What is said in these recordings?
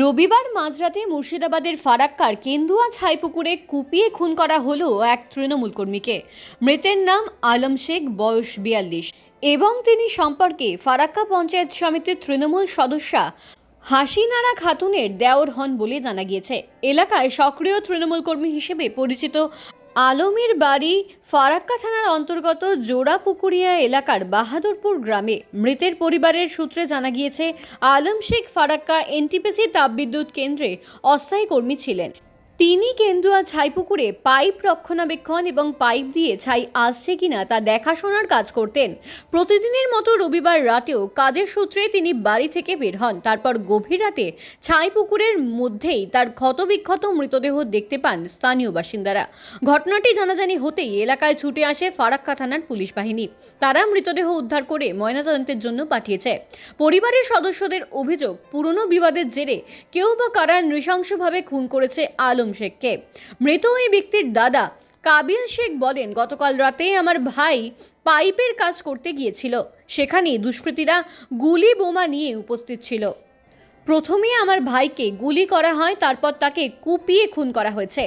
রবিবার মাঝরাতে মুর্শিদাবাদের ফারাক্কার কেন্দুয়া ছাইপুকুরে কুপিয়ে খুন করা হলো এক তৃণমূল কর্মীকে। মৃতের নাম আলম শেখ, বয়স বিয়াল্লিশ। এবং তিনি সম্পর্কে ফারাক্কা পঞ্চায়েত সমিতির তৃণমূল সদস্যা হাসিনারা খাতুনের দেওর হন বলে জানা গিয়েছে। এলাকায় সক্রিয় তৃণমূল কর্মী হিসেবে পরিচিত আলমের বাড়ি ফারাক্কা থানার অন্তর্গত জোড়াপুকুরিয়া এলাকার বাহাদুরপুর গ্রামে মৃতের পরিবারের সূত্রে জানা গিয়েছে, আলম শেখ ফারাক্কা এনটিপিসি তাপবিদ্যুৎ কেন্দ্রে অস্থায়ী কর্মী ছিলেন। তিনি কেন্দুয়া ছাইপুকুরে পাইপ রক্ষণাবেক্ষণ এবং পাইপ দিয়ে ছাই আসছে কিনা তা দেখাশোনার কাজ করতেন। প্রতিদিনের মতো রবিবার রাতেও কাজের সূত্রে তিনি বাড়ি থেকে বের হন। তারপর গভীর রাতে ছাইপুকুরের মধ্যেই তার ক্ষতবিক্ষত মৃতদেহ দেখতে পান স্থানীয় বাসিন্দারা। ঘটনাটি জানাজানি হতেই এলাকায় ছুটে আসে ফারাক্কা থানার পুলিশ বাহিনী। তারা মৃতদেহ উদ্ধার করে ময়নাতদন্তের জন্য পাঠিয়েছে। পরিবারের সদস্যদের অভিযোগ, পুরনো বিবাদের জেরে কেউ বা কারা নৃশংসভাবে খুন করেছে আলম শেখকে। মৃত ওই ব্যক্তির দাদা কাবিল শেখ বলেন, গতকাল রাতে আমার ভাই পাইপের কাজ করতে গিয়েছিল। সেখানে দুষ্কৃতীরা গুলি বোমা নিয়ে উপস্থিত ছিল। প্রথমে আমার ভাইকে গুলি করা হয়, তারপর তাকে কুপিয়ে খুন করা হয়েছে।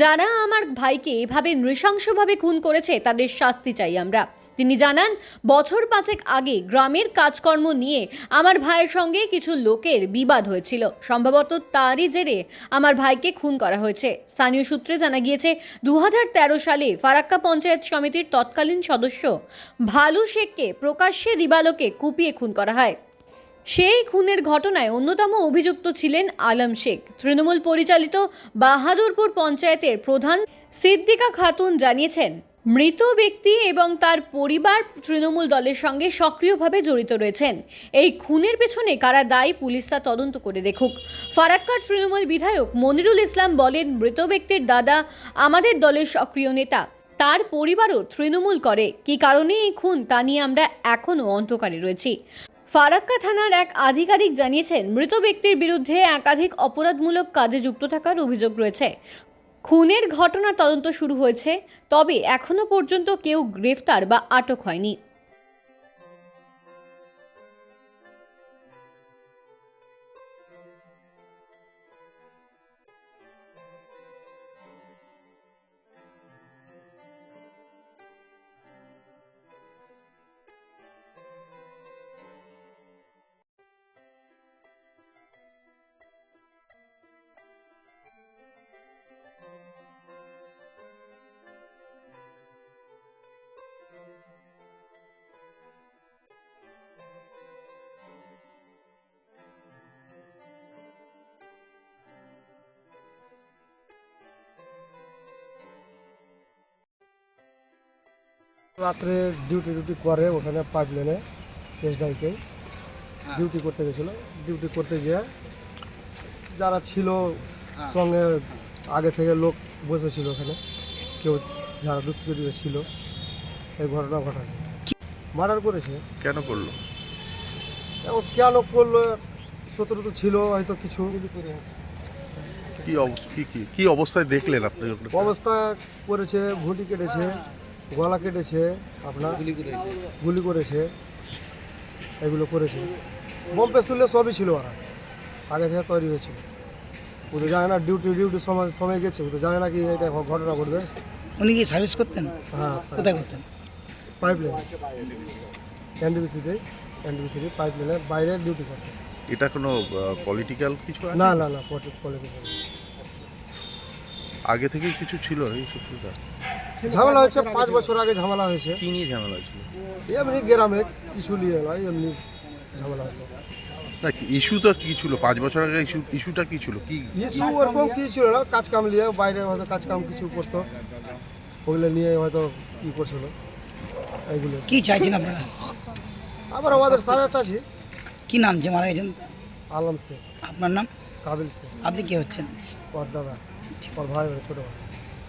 যারা আমার ভাইকে এভাবে নৃশংসভাবে খুন করেছে, তাদের শাস্তি চাই আমরা। তিনি জানান, বছর পাঁচেক আগে গ্রামের কাজকর্ম নিয়ে আমার ভাইয়ের সঙ্গে কিছু লোকের বিবাদ হয়েছিল। সম্ভবত তারই জেরে আমার ভাইকে খুন করা হয়েছে। স্থানীয় সূত্রে জানা গিয়েছে দু হাজার তেরো সালে ফারাক্কা পঞ্চায়েত সমিতির তৎকালীন সদস্য ভালু শেখকে প্রকাশ্যে দিবালোকে কুপিয়ে খুন করা হয়। সেই খুনের ঘটনায় অন্যতম অভিযুক্ত ছিলেন আলম শেখ। তৃণমূল পরিচালিত বাহাদুরপুর পঞ্চায়েতের প্রধান সিদ্দিকা খাতুন জানিয়েছেন মৃত ব্যক্তি এবং তার পরিবার তৃণমূল দলের সঙ্গে সক্রিয়ভাবে জড়িত রয়েছেন। এই খুনের পেছনে কারা দায়ী পুলিশ তা তদন্ত করে দেখুক। ফারাক্কার তৃণমূল বিধায়ক মনিরুল ইসলাম বলেন, মৃত ব্যক্তির দাদা আমাদের দলের সক্রিয় নেতা, তার পরিবারও তৃণমূল করে। কী কারণে এই খুন তা নিয়ে আমরা এখনও অন্ধকারে রয়েছি। ফারাক্কা থানার এক আধিকারিক জানিয়েছেন, মৃত ব্যক্তির বিরুদ্ধে একাধিক অপরাধমূলক কাজে যুক্ত থাকার অভিযোগ রয়েছে। খুনের ঘটনার তদন্ত শুরু হয়েছে তবে এখনও পর্যন্ত কেউ গ্রেফতার বা আটক হয়নি। রাত্রে ডিউটি ডিউটি করে ওখানে পাইপ লাইনে এসডাইকে ডিউটি করতে গেছিল। ডিউটি করতে গিয়ে যারা ছিল সঙ্গে আগে থেকে লোক বসেছিল ওখানে। কেউ যারা দুষ্কৃতী ছিল এই ঘটনা ঘটাছে মার্ডার করেছে। কেন করল? এখন কেন করল? শত্রু তো ছিল হয়তো কিছু। কি অব- কি কি কি অবস্থায় দেখলেন আপনি ওখানে? অবস্থা করেছে ভুঁটি কেটেছে গলা কেটেছে আপনার গুলি করেছে। গুলি করেছে এগুলো করেছে। বোম তুললে সবই ছিল ওরা। আগে থেকে তৈরি হয়েছিল। ও তো জানে না ডিউটি ডিউটি সময় সময় গেছে ও তো জানে না কি এটা ঘটনা ঘটবে। উনি কি সার্ভিস করতেন? হ্যাঁ কোথায় করতেন? পাইপ লাইন এনডিবিসিতে এনডিবিসিতে পাইপ লাইনে বাইরে ডিউটি করতে এটা কোনো পলিটিক্যাল কিছু আছে? না না না পলিটিক্যাল আগে থেকে কিছু ছিল এই শত্রুতা ঝামেলা হয়েছে পাঁচ বছর আগে ঝামেলা হয়েছে। কি নিয়ে ঝামেলা ছিল? এমনি গ্রামে কিছু নিয়ে নয় এমনি ঝামেলা হয়েছে। না ইস্যু তো কি ছিল? পাঁচ বছর আগে ইস্যু ইস্যুটা কি ছিল? কি ইস্যু ওরকম কিছু ছিল না? কাজ কাম নিয়ে বাইরে হয়তো কাজ কাম কিছু করতো। ওগুলো নিয়ে হয়তো ই করছিল? এইগুলো। কি চাইছেন আপনারা? আবার আমাদের সাজা চাচ্ছি কি নাম যে মারা গেছেন? আলম সে আপনার নাম? কাবিল সে আপনি কে হচ্ছেন? ওর দাদা ওর ভাই ছোটো ভাই।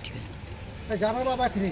ঠিক আছে। জানার বাবা ওকে।